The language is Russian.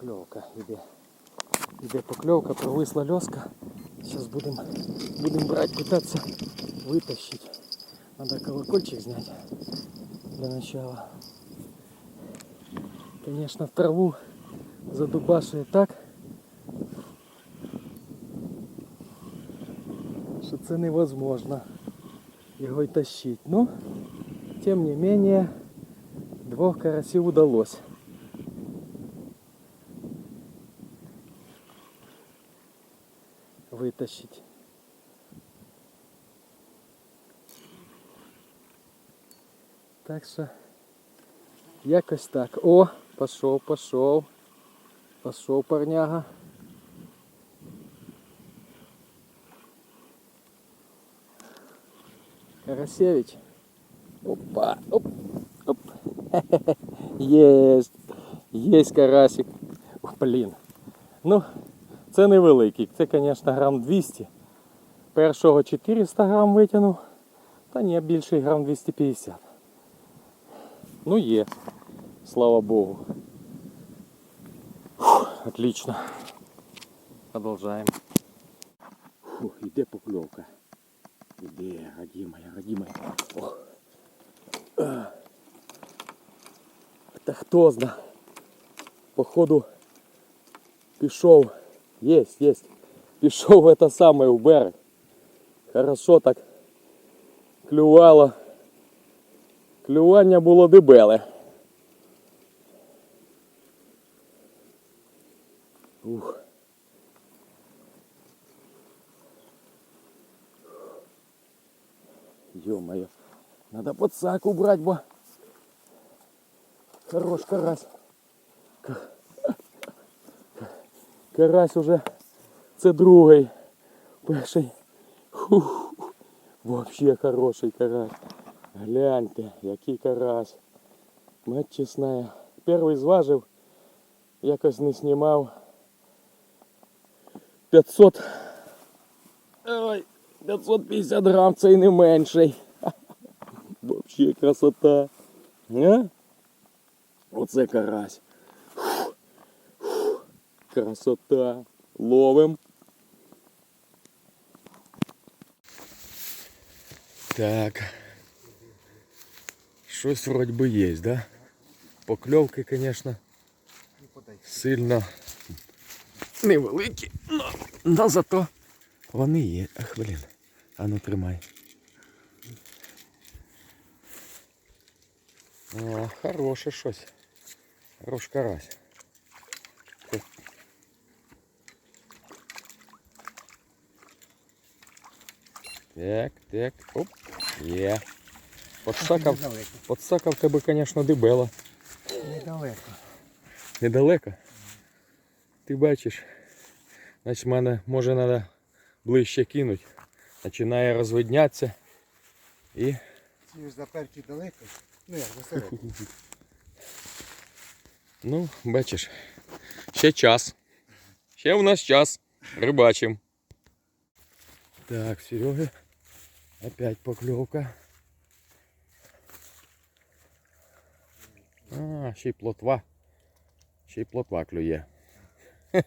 покльовка іде. Іде покльовка, провисла льоска. Зараз будемо будем брати, питатися витащити. Надо колокольчик зняти для начала. Конечно, в траву задубашує так. Що це невозможно його й тащить. Ну, тем не менее, двох карасів удалось. Витащить. Так що якось так. О, пішов, пішов. Пішов парняга. Карасевич. Опа, оп, оп. Єсть. Єсть карасик. О, блін. Ну, це невеликий. Це, звісно, грам 200. Першого 400 грам витягнув. Та ні, більший грам 250. Ну є. Слава Богу. Отлично. Продолжаем. Фух, іде покльовка. Іде, родимая, родимая. Ох. Та хто зна. Походу пішов. Єсть, єсть. Пішов в это саме в берег. Хорошо так клювало. Клювання було дебеле. Ух. Ё-моё. Надо подсак убрать, бо. Хорош карась. Карась уже. Це другий. Перший. Вообще хороший карась. Гляньте, який карась. Мать чесная. Перший зважив, якось не знімав. 500. Ой, 550 грам це і не менший. Вообще красота. А? Оце карась. Фух. Фух. Красота. Ловим. Так. Щось вроді би є, да? Покльовки, звісно, сильно невеликі, но, но зато вони є. Ах, блін. А ну тримай. О, хороше щось. Хорош карась. Так, так, оп, є. Подсакав, Недалеко. подсакав тебе, звісно, дебело. Недалеко. Недалеко. Ти бачиш. Значить, мене може треба ближче кинути. Починає розвиднятися. І Ці ж заперті далеко. Ну як засередині. Ну, бачиш, ще час. Ще у нас час. Рибачим. Так, Серега. Опять поклевка. А, ще й плотва. Ще й плотва клює.